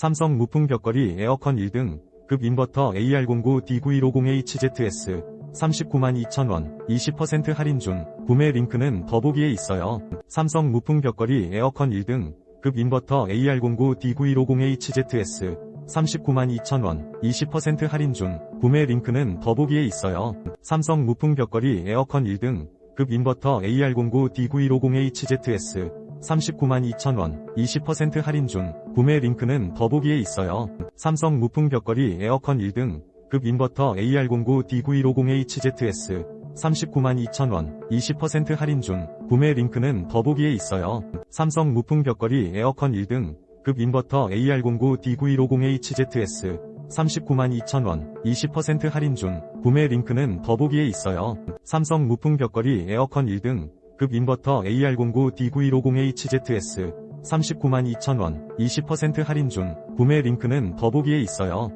삼성 무풍 벽걸이 에어컨 1등, 급 인버터 AR09D9150HZS, 39만 2천원, 20% 할인 중, 구매 링크는 더보기에 있어요. 삼성 무풍 벽걸이 에어컨 1등, 급 인버터 AR09D9150HZS, 39만 2천원, 20% 할인 중, 구매 링크는 더보기에 있어요. 삼성 무풍 벽걸이 에어컨 1등, 급 인버터 AR09D9150HZS, 39만 2천원, 20% 할인 중, 구매 링크는 더보기에 있어요. 삼성 무풍 벽걸이 에어컨 1등, 급 인버터 AR09D9150HZS, 39만 2천원, 20% 할인 중, 구매 링크는 더보기에 있어요. 삼성 무풍 벽걸이 에어컨 1등, 급 인버터 AR09D9150HZS, 39만 2천원, 20% 할인 중, 구매 링크는 더보기에 있어요. 삼성 무풍 벽걸이 에어컨 1등, 급 인버터 AR09D9150HZS, 39만 2천원, 20% 할인 중, 구매 링크는 더보기에 있어요.